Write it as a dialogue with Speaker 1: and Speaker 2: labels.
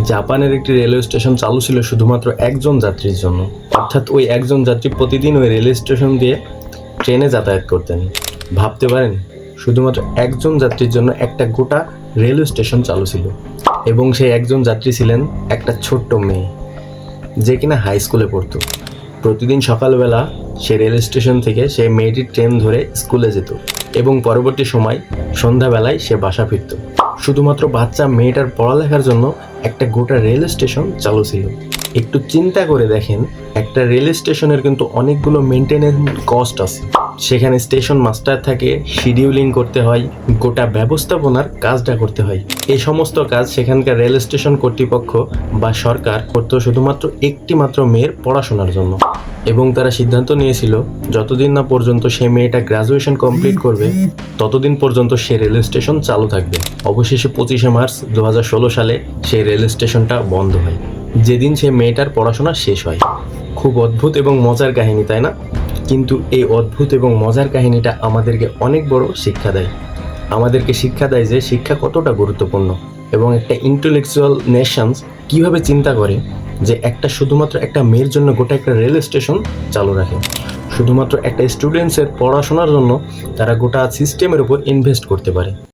Speaker 1: জাপানের একটি railway station চালু ছিল শুধুমাত্র একজন যাত্রীর জন্য। অর্থাৎ ওই একজন যাত্রী প্রতিদিন ওই রেলওয়ে স্টেশন দিয়ে ট্রেনে যাতায়াত করতেন। ভাবতে পারেন, শুধুমাত্র একজন যাত্রীর জন্য একটা গোটা রেলওয়ে স্টেশন চালু ছিল এবং সেই একজন যাত্রী ছিলেন একটা ছোট্ট মেয়ে, যে কিনা হাই স্কুলে পড়তো। প্রতিদিন সকালবেলা সে রেল স্টেশন থেকে সে মেয়েটির ট্রেন ধরে স্কুলে যেত এবং পরবর্তী সময় সন্ধ্যাবেলায় সে বাসা ফিরত। শুধুমাত্র বাচ্চা মেয়েটার পড়ালেখার জন্য একটা গোটা রেল স্টেশন চালু ছিল। একটু চিন্তা করে দেখেন, একটা রেল স্টেশনের কিন্তু অনেকগুলো মেনটেনেন্স কস্ট আছে। সেখানে স্টেশন মাস্টার থাকে, শিডিউলিং করতে হয়, গোটা ব্যবস্থাপনার কাজটা করতে হয়। এই সমস্ত কাজ সেখানকার রেল স্টেশন কর্তৃপক্ষ বা সরকার করতো শুধুমাত্র একটি মাত্র মেয়ের পড়াশোনার জন্য। এবং তারা সিদ্ধান্ত নিয়েছিল, যতদিন না পর্যন্ত সে মেয়েটা গ্রাজুয়েশন কমপ্লিট করবে, ততদিন পর্যন্ত সে রেল স্টেশন চালু থাকবে। অবশেষে পঁচিশে মার্চ দু হাজার ষোলো সালে সেই রেল স্টেশনটা বন্ধ হয়। যেদিন সে মেয়েটার পড়াশোনা শেষ হয়। খুব অদ্ভুত এবং মজার কাহিনী, তাই না? কিন্তু এই অদ্ভুত এবং মজার কাহিনীটা আমাদেরকে অনেক বড় শিক্ষা দেয়। আমাদেরকে শিক্ষা দেয় যে শিক্ষা কতটা গুরুত্বপূর্ণ এবং একটা ইন্টেলেকচুয়াল নেশনস কীভাবে চিন্তা করে যে একটা শুধুমাত্র একটা মেয়ের জন্য গোটা একটা রেল স্টেশন চালু রাখে। শুধুমাত্র একটা স্টুডেন্টসের পড়াশোনার জন্য তারা গোটা সিস্টেমের উপর ইনভেস্ট করতে পারে।